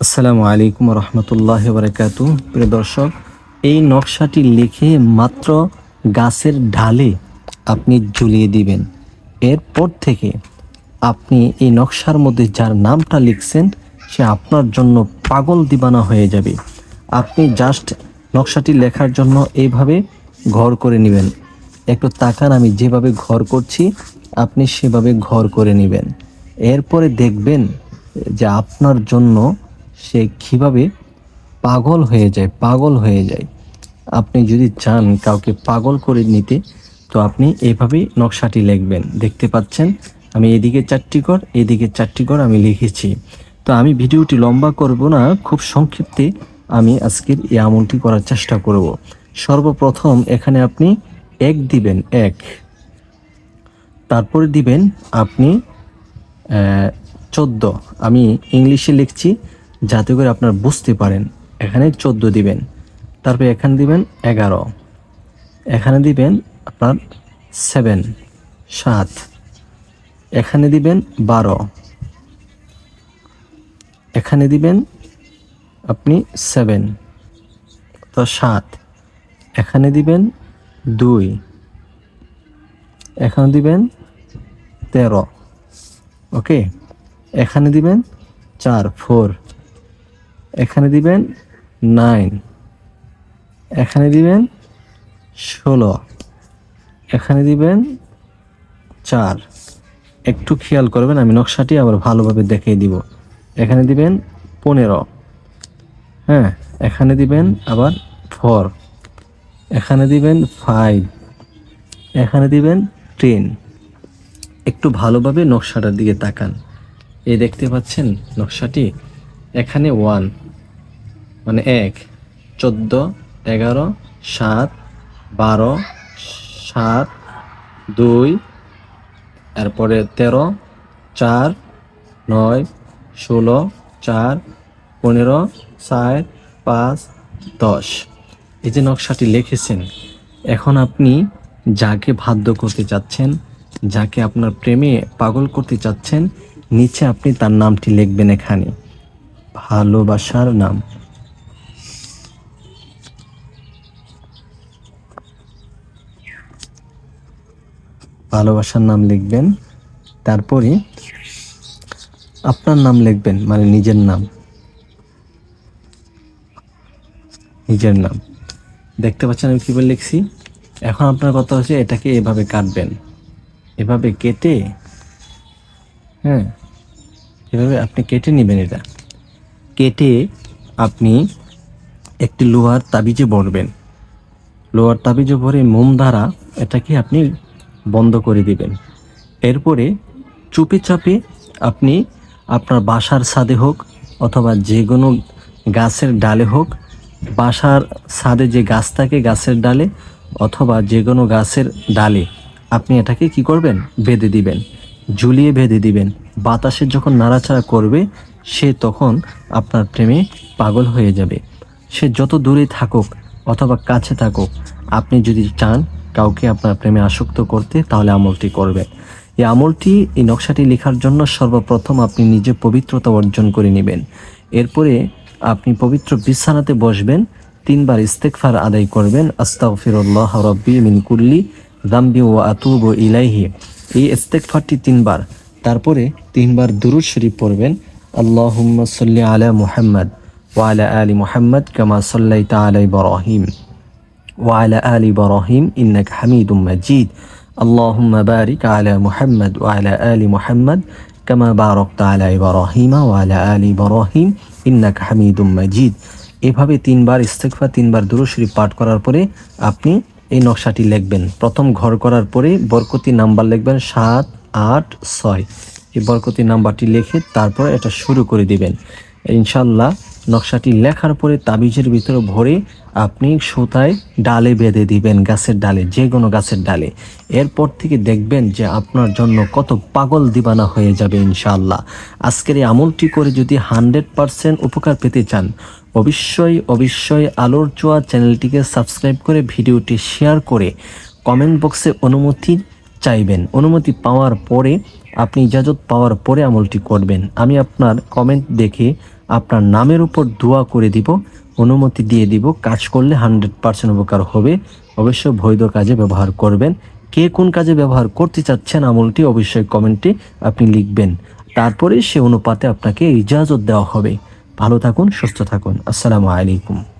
আসসালামু আলাইকুম রহমতুল্লাহ বারকাতু প্রিয় দর্শক, এই নকশাটি লিখে মাত্র গাছের ঢালে আপনি ঝুলিয়ে দিবেন। এরপর থেকে আপনি এই নকশার মধ্যে যার নামটা লিখছেন, সে আপনার জন্য পাগল দিবানা হয়ে যাবে। আপনি জাস্ট নকশাটি লেখার জন্য এইভাবে ঘর করে নেবেন। একটু তাকান, আমি যেভাবে ঘর করছি, আপনি সেভাবে ঘর করে নেবেন। এরপরে দেখবেন যে আপনার জন্য সে কীভাবে পাগল হয়ে যায়, পাগল হয়ে যায়। আপনি যদি চান কাউকে পাগল করে নিতে, তো আপনি এভাবেই নকশাটি লিখবেন। দেখতে পাচ্ছেন? আমি এদিকে চারটি ঘর, এদিকে চারটি ঘর আমি লিখেছি। তো আমি ভিডিওটি লম্বা করব না, খুব সংক্ষিপ্তে আমি আজকের এই আমলটি করার চেষ্টা করব। সর্বপ্রথম এখানে আপনি এক দিবেন, এক। তারপরে দিবেন আপনি চোদ্দ। আমি ইংলিশে লিখছি যাতে করে আপনার বুঝতে পারেন, এখানে চোদ্দ দিবেন, তারপরে এখানে দিবেন এগারো, এখানে দিবেন আপনার সেভেন, সাত, এখানে দিবেন বারো, এখানে দিবেন আপনি সেভেন, তো সাত, এখানে দিবেন দুই, এখানে দিবেন তেরো, ওকে? এখানে দিবেন চার, ফোর এখানে দিবেন নাইন। এখানে দিবেন ষোলো। এখানে দিবেন চার। একটু খেয়াল করবেন, আমি নকশাটি আবার ভালোভাবে দেখিয়ে দিব। এখানে দিবেন পনেরো। হ্যাঁ এখানে দিবেন আবার ফোর। এখানে দিবেন ফাইভ। এখানে দিবেন টেন। একটু ভালোভাবে নকশাটার দিকে তাকান। এই দেখতে পাচ্ছেন নকশাটি? এখানে ওয়ান। মানে এক, চোদ্দ, এগারো, সাত, বারো, সাত, দুই, এরপরে তেরো, চার, নয়, ষোলো, চার, পনেরো চার পাঁচ, দশ। এই যে নকশাটি লিখেছেন, এখন আপনি যাকে বাধ্য করতে চাচ্ছেন যাকে আপনার প্রেমে পাগল করতে চাচ্ছেন নিচে আপনি তার নামটি লিখবেন এখানে। ভালোবাসার নাম। ভালোবাসার নাম লিখবেন। তারপরে আপনার নাম লিখবেন মানে নিজের নাম। নিজের নাম। দেখতে পাচ্ছেন আমি কীভাবে লিখছি? এখন আপনার কথা হচ্ছে এটাকে এভাবে কাটবেন। এভাবে কেটে হ্যাঁ এভাবে আপনি কেটে নেবেন এটা। কেটে আপনি একটি লোহার তাবিজে ভরবেন। লোহার তাবিজে ভরে মোম দ্বারা এটাকে আপনি বন্ধ করে দিবেন। এরপরে চুপে চাপে আপনি আপনার বাসার ছাদে হোক অথবা যে কোনো গাছের ডালে হোক, বাসার ছাদে যে গাছ থাকে গাছের ডালে অথবা যে কোনো গাছের ডালে আপনি এটাকে কি করবেন? বেঁধে দিবেন, ঝুলিয়ে বেঁধে দিবেন। বাতাসে যখন নাড়াচাড়া করবে, সে তখন আপনার প্রেমে পাগল হয়ে যাবে। সে যত দূরে থাকুক অথবা কাছে থাকুক, আপনি যদি চান কাউকে আপনার প্রেমে আসক্ত করতে, তাহলে আমলটি করবেন। এই আমলটি, এই নকশাটি লেখার জন্য সর্বপ্রথম আপনি নিজে পবিত্রতা অর্জন করে নেবেন। এরপরে আপনি পবিত্র বিছানাতে বসবেন, তিনবার ইস্তেকফার আদায় করবেন, আস্তাগফিরুল্লাহ রব্বি মিন কুল্লি দাম্বি ও আতুব ও ইলাইহি। এই ইস্তেকফারটি তিনবার। তারপরে তিনবার দুরুদ শরীফ পড়বেন, আল্লাহুম্মা সাল্লি আলা মুহাম্মদ ওয়া আলা মুহাম্মদ কামা সাল্লাইতা আলা ইব্রাহিম। وعلى آل إبراهيم إنك حميد مجيد اللهم بارك على محمد وعلى آل محمد كما باركت على إبراهيم وعلى آل إبراهيم إنك حميد مجيد এভাবে তিনবার ইস্তেকফা তিনবার দুরুশরীফ পাঠ করার পরে আপনি এই নকশাটি লিখবেন প্রথম ঘর করার পরে বরকতি নাম্বার লিখবেন সাত আট ছয় এই বরকতি নাম্বারটি লিখে তারপরে এটা শুরু করে দিবেন ইনশাল্লাহ নকশাটি লেখার পরে তাবিজের ভিতরে ভরে আপনি সুতায় ডালে বেঁধে দিবেন, গাছের ডালে, যে কোনো গাছের ডালে। এরপর থেকে দেখবেন যে আপনার জন্য কত পাগল দিবানা হয়ে যাবে ইনশাআল্লাহ। আজকের এই আমলটি করে যদি হান্ড্রেড পারসেন্ট উপকার পেতে চান, অবশ্যই অবশ্যই আলোর চোয়া চ্যানেলটিকে সাবস্ক্রাইব করে ভিডিওটি শেয়ার করে কমেন্ট বক্সে অনুমতি চাইবেন। অনুমতি পাওয়ার পরে, আপনি ইজাজত পাওয়ার পরে আমলটি করবেন। আমি আপনার কমেন্ট দেখে আপনার নামের উপর দোয়া করে দিব, অনুমতি দিয়ে দিব, কাজ করলে হান্ড্রেড পার্সেন্ট উপকার হবে। অবশ্য বৈধ কাজে ব্যবহার করবেন। কে কোন কাজে ব্যবহার করতে চাচ্ছেন আমলটি অবশ্যই কমেন্টে আপনি লিখবেন। তারপরে সে অনুপাতে আপনাকে ইজাজত দেওয়া হবে। ভালো থাকুন, সুস্থ থাকুন। আসসালামু আলাইকুম।